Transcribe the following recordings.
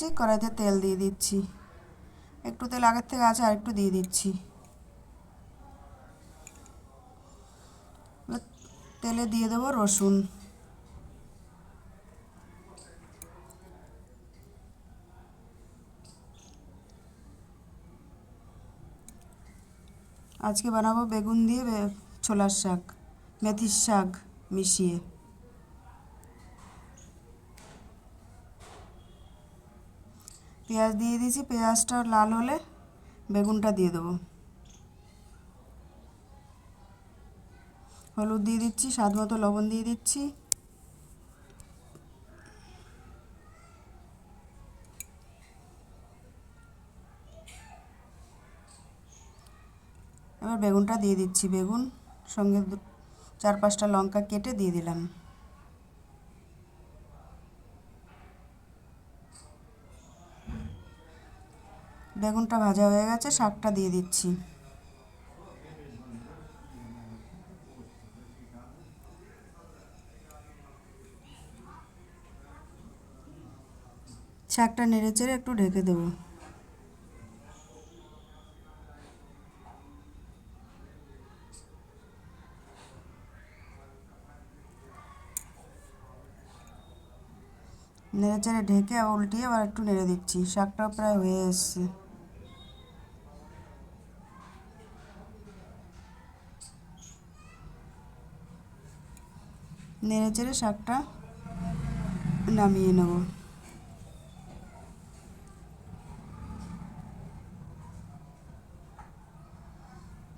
নিয়েছি কড়াইতে তেল দিয়ে দিচ্ছি। একটু তেল আগের থেকে আছে আর একটু দিয়ে দিচ্ছি। তেলে দিয়ে দেবো রসুন। আজকে বানাবো বেগুন দিয়ে ছোলার শাক, মেথির শাক মিশিয়ে। পেঁয়াজ দিয়ে দিয়েছি, পেঁয়াজটা লাল হলে বেগুনটা দিয়ে দেবো। হলুদ দিয়ে দিচ্ছি, স্বাদ মতো লবণ দিয়ে দিচ্ছি। এবার বেগুনটা দিয়ে দিচ্ছি, বেগুন সঙ্গে চার পাঁচটা লঙ্কা কেটে দিয়ে দিলাম। বেগুনটা ভাজা হয়ে গেছে, শাকটা দিয়ে দিচ্ছি। শাকটা নেড়ে চেড়ে একটু ঢেকে দেবো। নেড়ে চেড়ে ঢেকে উল্টিয়ে আবার একটু নেড়ে দিচ্ছি, শাকটাও প্রায় হয়ে এসছে। নেড়ে চেড়ে শাকটা নামিয়ে নেব।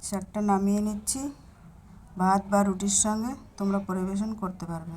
শাকটা নামিয়ে নিচ্ছি। ভাত বা রুটির সঙ্গে তোমরা পরিবেশন করতে পারবে।